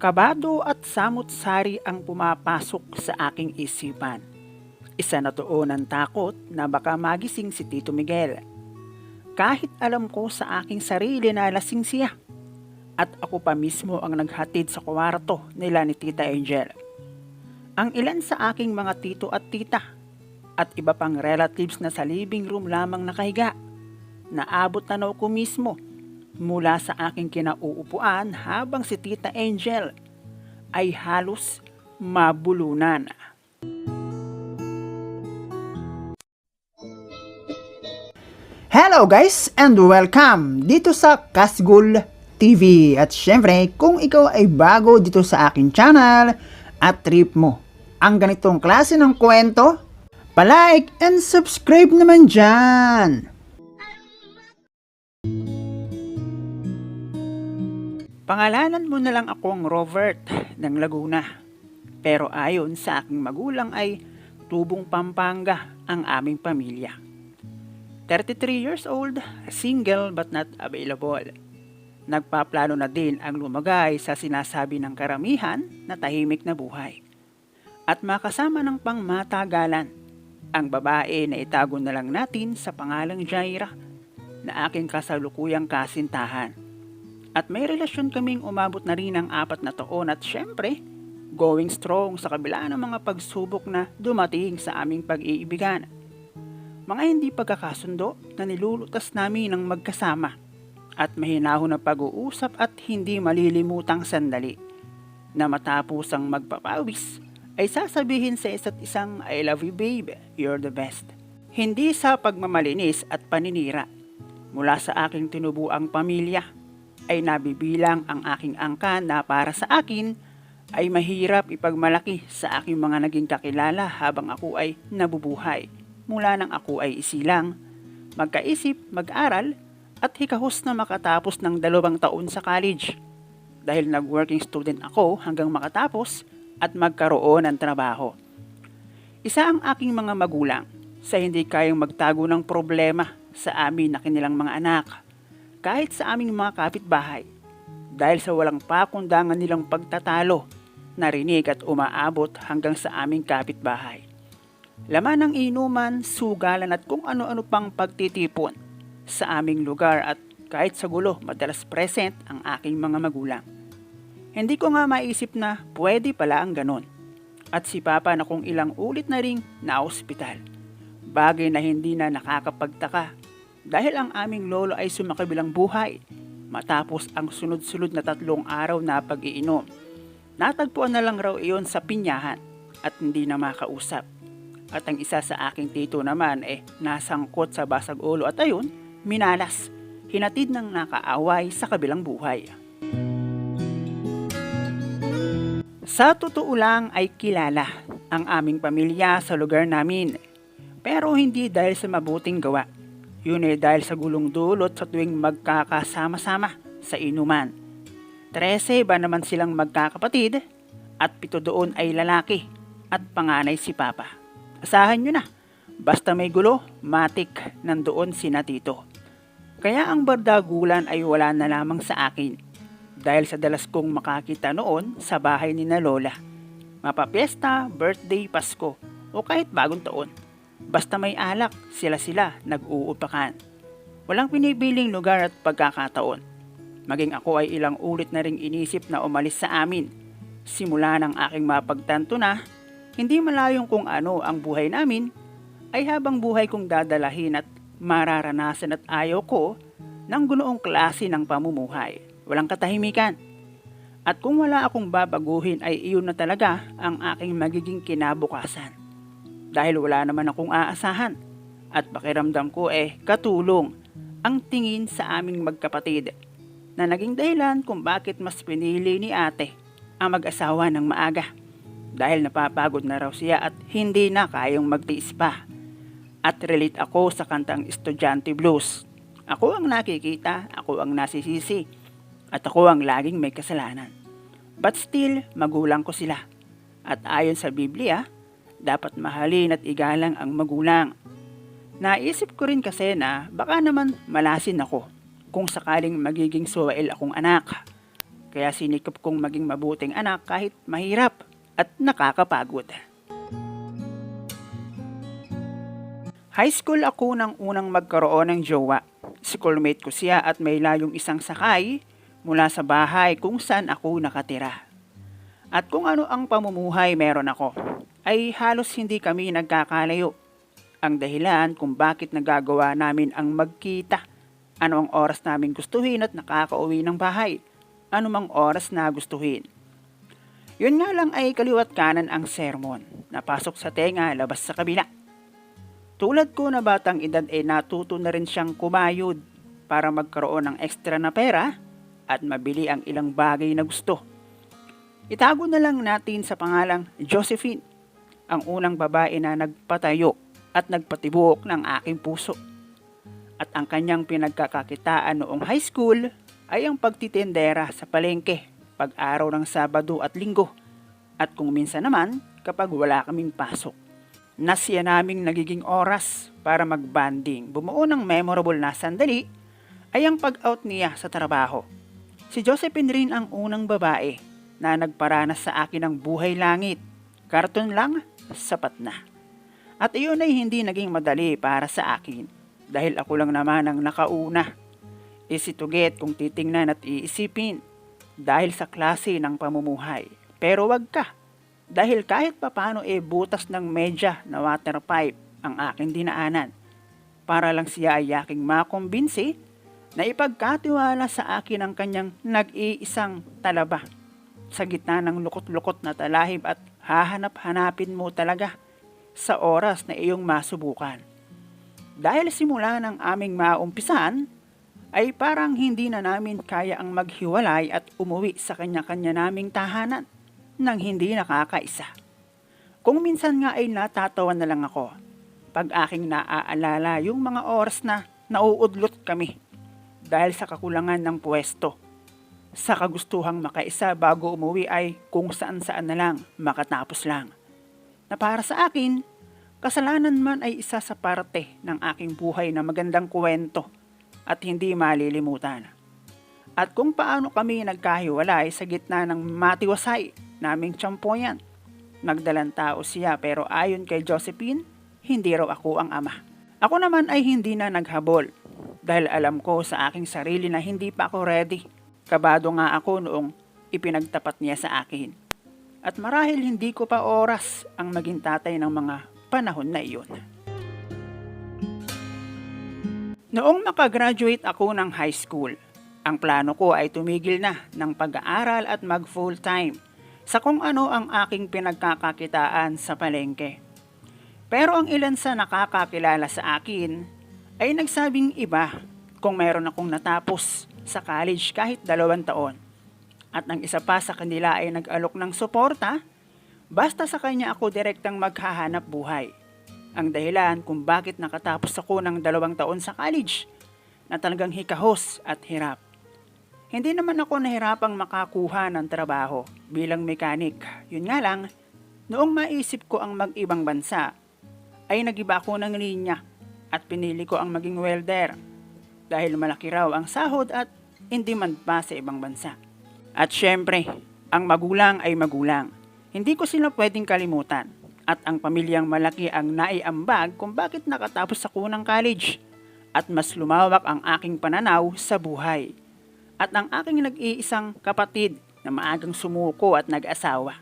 Kabado at samot-sari ang pumapasok sa aking isipan. Isa na doon ang takot na baka magising si Tito Miguel. Kahit alam ko sa aking sarili na lasing siya. At ako pa mismo ang naghatid sa kwarto nila ni Tita Angel. Ang ilan sa aking mga tito at tita at iba pang relatives na sa living room lamang nakahiga. Naabot na ko mismo mula sa aking kinauupuan habang si Tita Angel ay halos mabulunan. Hello guys and welcome dito sa Kasgul TV. At syempre, kung ikaw ay bago dito sa aking channel at trip mo ang ganitong klase ng kwento, palike and subscribe naman dyan. Pangalanan mo na lang akong Robert ng Laguna. Pero ayon sa aking magulang ay tubong Pampanga ang aming pamilya. 33 years old, single but not available. Nagpaplano na din ang lumagay sa sinasabi ng karamihan na tahimik na buhay. At makasama ng pangmatagalan, ang babae na itago na lang natin sa pangalang Jaira na aking kasalukuyang kasintahan. At may relasyon kaming umabot na rin ng apat na taon at syempre, going strong sa kabila ng mga pagsubok na dumating sa aming pag-iibigan. Mga hindi pagkakasundo na nilulutas namin ng magkasama at mahinahon na pag-uusap at hindi malilimutang sandali na matapos ang magpapawis ay sasabihin sa isa't isang I love you babe, you're the best. Hindi sa pagmamalinis at paninira. Mula sa aking tinubuang pamilya ay nabibilang ang aking angkan na para sa akin ay mahirap ipagmalaki sa aking mga naging kakilala habang ako ay nabubuhay. Mula nang ako ay isilang, magkaisip, mag-aral, at hikahos na makatapos ng dalawang taon sa college. Dahil nag-working student ako hanggang makatapos at magkaroon ng trabaho. Isa ang aking mga magulang sa hindi kayang magtago ng problema sa amin na kanilang mga anak kahit sa aming mga kapitbahay dahil sa walang pakundangan nilang pagtatalo, narinig at umaabot hanggang sa aming kapitbahay. Laman ng inuman, sugalan at kung ano-ano pang pagtitipon sa aming lugar at kahit sa gulo madalas present ang aking mga magulang. Hindi ko nga maisip na pwede pala ang ganon. At si Papa na kung ilang ulit na ring na ospital. Bagay na hindi na nakakapagtaka dahil ang aming lolo ay sumakabilang buhay matapos ang sunod-sunod na tatlong araw na pag-iinom. Natagpuan na lang raw iyon sa pinyahan at hindi na makausap. At ang isa sa aking tito naman eh nasangkot sa basag ulo at ayun, minalas, hinatid ng nakaaway sa kabilang buhay. Sa totoo lang ay kilala ang aming pamilya sa lugar namin. Pero hindi dahil sa mabuting gawa yun ay dahil sa gulong dulot sa tuwing magkakasama-sama sa inuman. Trese ba naman silang magkakapatid at pito doon ay lalaki at panganay si Papa. Asahan nyo na, basta may gulo, matik nandoon si Natito. Kaya ang bardagulan ay wala na lamang sa akin dahil sa dalas kong makakita noon sa bahay ni na Lola. Mapapiesta, birthday, Pasko o kahit bagong taon Basta may alak, sila-sila nag-uupakan. Walang pinipiling lugar at pagkakataon. Maging ako ay ilang ulit na ring inisip na umalis sa amin. Simula ng aking mapagtanto na, hindi malayong kung ano ang buhay namin, ay habang buhay kong dadalahin at mararanasan at ayaw ko ng gunoong klase ng pamumuhay. Walang katahimikan. At kung wala akong babaguhin ay iyon na talaga ang aking magiging kinabukasan dahil wala naman akong aasahan at pakiramdam ko eh katulong ang tingin sa aming magkapatid na naging dahilan kung bakit mas pinili ni ate ang mag-asawa ng maaga dahil napapagod na raw siya at hindi na kayang magtiis pa. At relate ako sa kantang Estudyante Blues. Ako ang nakikita, ako ang nasisisi, at ako ang laging may kasalanan. But still, magulang ko sila. At ayon sa Biblia, dapat mahalin at igalang ang magulang. Naisip ko rin kasi na baka naman malasin ako kung sakaling magiging suwail akong anak. Kaya sinikap kong maging mabuting anak kahit mahirap at nakakapagod. High school ako nang unang magkaroon ng jowa. Schoolmate ko siya at may layong isang sakay mula sa bahay kung saan ako nakatira. At kung ano ang pamumuhay meron ako, ay halos hindi kami nagkakalayo. Ang dahilan kung bakit nagagawa namin ang magkita. Ano ang oras namin gustuhin at nakakauwi ng bahay. Ano mang oras na gustuhin. Yun nga lang ay kaliwat kanan ang sermon. Napasok sa tenga, labas sa kabila. Tulad ko na batang edad ay natuto na rin siyang kumayod para magkaroon ng ekstra na pera at mabili ang ilang bagay na gusto. Itago na lang natin sa pangalang Josephine, ang unang babae na nagpatayo at nagpatibok ng aking puso. At ang kanyang pinagkakakitaan noong high school ay ang pagtitindera sa palengke pag araw ng Sabado at Linggo at kung minsan naman kapag wala kaming pasok nasya naming nagiging oras para magbanding. Bumuo ng memorable na sandali ay ang pag-out niya sa trabaho. Si Josephine rin ang unang babae na nagparanas sa akin ng buhay langit. Karton lang, sapat na. At iyon ay hindi naging madali para sa akin dahil ako lang naman ang nakauna. Easy to get kung titingnan at iisipin dahil sa klase ng pamumuhay. Pero wag ka dahil kahit papano e butas ng medya na water pipe ang aking dinaanan. Para lang siya ay aking makumbinsi na ipagkatiwala sa akin ang kanyang nag-iisang talaba. Sa gitna ng lukot-lukot na talahib at hahanap-hanapin mo talaga sa oras na iyong masubukan. Dahil simula ng aming maumpisan, ay parang hindi na namin kaya ang maghiwalay at umuwi sa kanya-kanya naming tahanan nang hindi nakakaisa. Kung minsan nga ay natatawa na lang ako pag aking naaalala yung mga oras na nauudlot kami dahil sa kakulangan ng pwesto. Sa kagustuhang makaisa bago umuwi ay kung saan saan na lang makatapos lang. Na para sa akin, kasalanan man ay isa sa parte ng aking buhay na magandang kwento at hindi malilimutan. At kung paano kami nagkahiwalay sa gitna ng matiwasay naming tsampoyan. Nagdalang tao siya pero ayon kay Josephine, hindi raw ako ang ama. Ako naman ay hindi na naghabol dahil alam ko sa aking sarili na hindi pa ako ready. Kabado nga ako noong ipinagtapat niya sa akin. At marahil hindi ko pa oras ang maging tatay ng mga panahon na iyon. Noong makagraduate ako ng high school, ang plano ko ay tumigil na ng pag-aaral at mag full time sa kung ano ang aking pinagkakakitaan sa palengke. Pero ang ilan sa nakakakilala sa akin ay nagsabing iba kung meron akong natapos sa college kahit dalawang taon. At ang isa pa sa kanila ay nag-alok ng suporta basta sa kanya ako direktang maghahanap buhay. Ang dahilan kung bakit nakatapos ako ng dalawang taon sa college na talagang hikahos at hirap. Hindi naman ako nahirapang makakuha ng trabaho bilang mekanik. Yun nga lang, noong maisip ko ang mag-ibang bansa, ay nagiba ako ng linya at pinili ko ang maging welder dahil malaki raw ang sahod at hindi man pa sa ibang bansa. At syempre, ang magulang ay magulang. Hindi ko sila pwedeng kalimutan at ang pamilyang malaki ang naiambag kung bakit nakatapos ako ng college at mas lumawak ang aking pananaw sa buhay at ang aking nag-iisang kapatid na maagang sumuko at nag-asawa.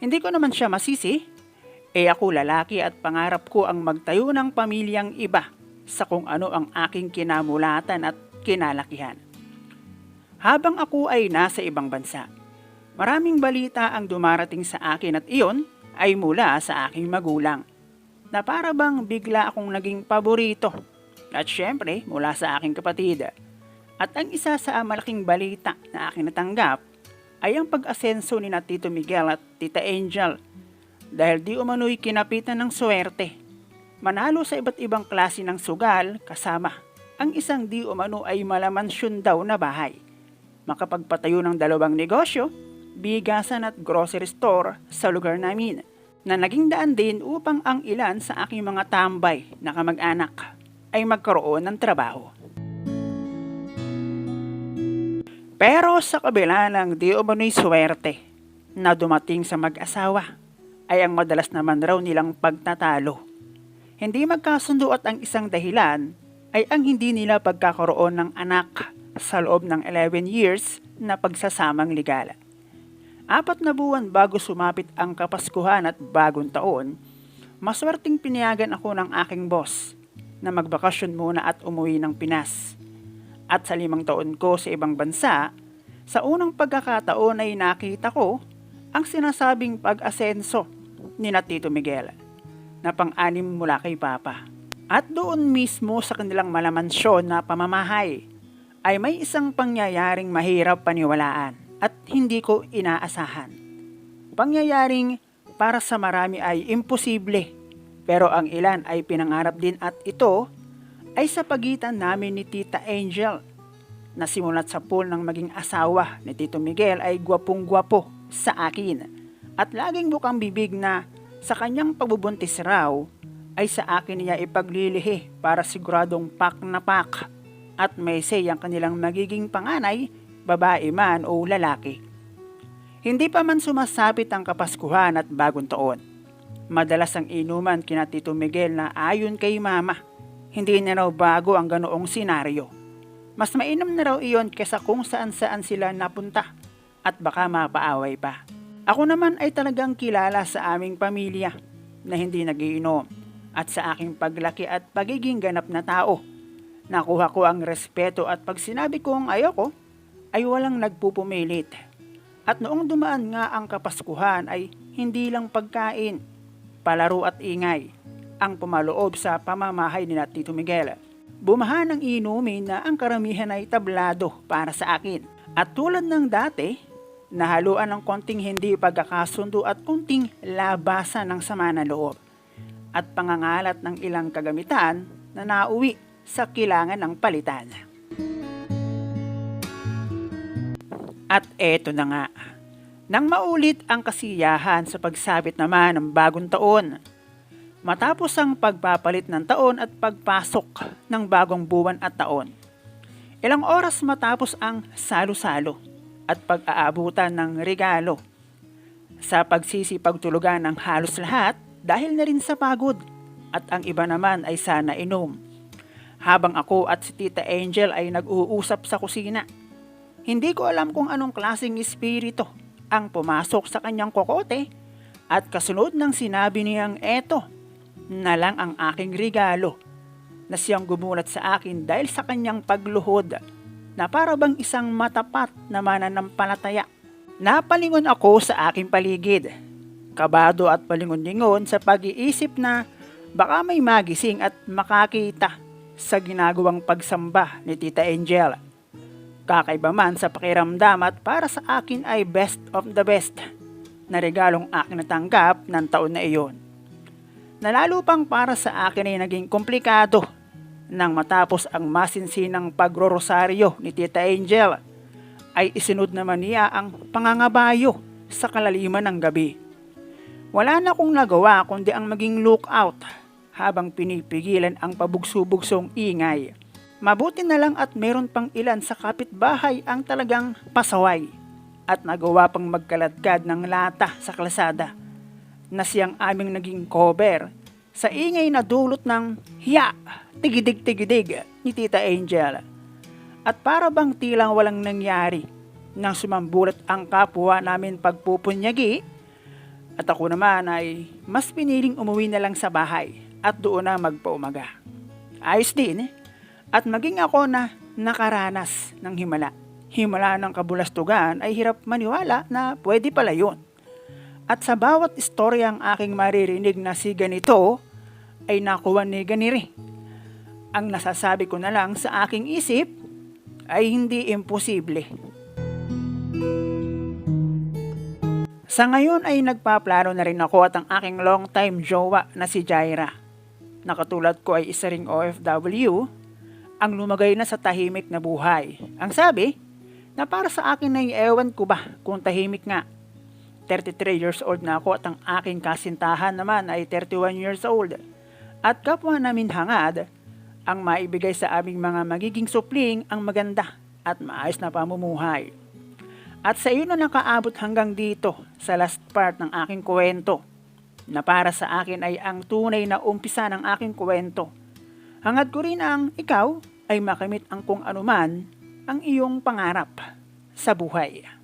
Hindi ko naman siya masisi, eh ako lalaki at pangarap ko ang magtayo ng pamilyang iba sa kung ano ang aking kinamulatan at kinalakihan. Habang ako ay nasa ibang bansa, maraming balita ang dumarating sa akin at iyon ay mula sa aking magulang na para bang bigla akong naging paborito at syempre mula sa aking kapatid at ang isa sa malaking balita na aking natanggap ay ang pag-asenso ni na Tito Miguel at Tita Angel dahil di umano'y kinapitan ng swerte. Manalo sa iba't ibang klase ng sugal kasama ang isang di umano ay malamansyon daw na bahay. Makapagpatayo ng dalawang negosyo, bigasan at grocery store sa lugar namin na naging daan din upang ang ilan sa aking mga tambay na kamag-anak ay magkaroon ng trabaho. Pero sa kabila ng di umano'y swerte na dumating sa mag-asawa, ay ang madalas naman raw nilang pagtatalo. Hindi magkasundo at ang isang dahilan ay ang hindi nila pagkakaroon ng anak sa loob ng 11 years na pagsasamang legal. Apat na buwan bago sumapit ang Kapaskuhan at bagong taon, maswerteng pinayagan ako ng aking boss na magbakasyon muna at umuwi ng Pinas. At sa limang taon ko sa ibang bansa, sa unang pagkakataon ay nakita ko ang sinasabing pag-asenso ni na Tito Miguel na pang-anim mula kay Papa. At doon mismo sa kanilang malamansyon na pamamahay ay may isang pangyayaring mahirap paniwalaan at hindi ko inaasahan. Pangyayaring para sa marami ay imposible pero ang ilan ay pinangarap din at ito ay sa pagitan namin ni Tita Angel na simulat sa pool ng maging asawa ni Tito Miguel ay gwapong-gwapo sa akin at laging bukang bibig na sa kanyang pagbubuntis raw ay sa akin niya ipaglilihi para siguradong pak na pak at may say ang kanilang magiging panganay, babae man o lalaki. Hindi pa man sumasapit ang Kapaskuhan at bagong taon. Madalas ang inuman kina Tito Miguel na ayon kay mama, hindi na raw bago ang ganoong senaryo. Mas mainam na raw iyon kesa kung saan saan sila napunta at baka mapaaway pa. Ako naman ay talagang kilala sa aming pamilya na hindi nagiinom at sa aking paglaki at pagiging ganap na tao. Nakuha ko ang respeto at pag sinabi kong ayoko, ay walang nagpupumilit. At noong dumaan nga ang Kapaskuhan ay hindi lang pagkain, palaro at ingay ang pumaloob sa pamamahay ni Tito Miguel. Bumaha ng inumin na ang karamihan ay tablado para sa akin. At tulad ng dati, nahaluan ng konting hindi pagkakasundo at konting labasan ng sama na loob at pangangalat ng ilang kagamitan na nauwi sa kilangan ng palitan. At eto na nga, nang maulit ang kasiyahan sa pagsabit naman ng bagong taon, matapos ang pagpapalit ng taon at pagpasok ng bagong buwan at taon, ilang oras matapos ang salo-salo at pag-aabutan ng regalo. Sa pagsisipagtulugan ng halos lahat dahil na rin sa pagod at ang iba naman ay sana inom. Habang ako at si Tita Angel ay nag-uusap sa kusina. Hindi ko alam kung anong klaseng espiritu ang pumasok sa kanyang kokote at kasunod ng sinabi niyang eto na lang ang aking regalo na siyang gumulat sa akin dahil sa kanyang pagluhod na para bang isang matapat na mananampalataya. Napalingon ako sa aking paligid. Kabado at palingon-lingon sa pag-iisip na baka may magising at makakita sa ginagawang pagsamba ni Tita Angel. Kakaiba man sa pakiramdam at para sa akin ay best of the best na regalong aking natanggap ng taon na iyon. Nalalo pang para sa akin ay naging komplikado nang matapos ang masinsinang pagrorosaryo ni Tita Angel, ay isinod naman niya ang pangangabayo sa kalaliman ng gabi. Wala na kong nagawa kundi ang maging lookout habang pinipigilan ang pabugso-bugsong ingay. Mabuti na lang at meron pang ilan sa kapitbahay ang talagang pasaway at nagawa pang magkaladkad ng lata sa klasada na siyang aming naging cover sa ingay na dulot ng hiya, tigidig-tigidig ni Tita Angel. At para bang tilang walang nangyari nang sumambulat ang kapwa namin pagpupunyagi at ako naman ay mas piniling umuwi na lang sa bahay at doon na magpaumaga. Ayos din eh. At maging ako na nakaranas ng himala. Himala ng kabulastugan ay hirap maniwala na pwede pala yun. At sa bawat istorya ang aking maririnig na si ganito, ay nakuha ni ganiri. Ang nasasabi ko na lang sa aking isip ay hindi imposible. Sa ngayon ay nagpaplano na rin ako at ang aking long time jowa na si Jaira. Nakatulad ko ay isa ring OFW, ang lumagay na sa tahimik na buhay. Ang sabi, na para sa akin ay ewan ko ba kung tahimik nga 33 years old na ako at ang aking kasintahan naman ay 31 years old. At kapwa namin hangad, ang maibigay sa aming mga magiging supling ang maganda at maayos na pamumuhay. At sa iyo na nakaabot hanggang dito sa last part ng aking kwento na para sa akin ay ang tunay na umpisa ng aking kwento. Hangad ko rin ang ikaw ay makamit ang kung anuman ang iyong pangarap sa buhay.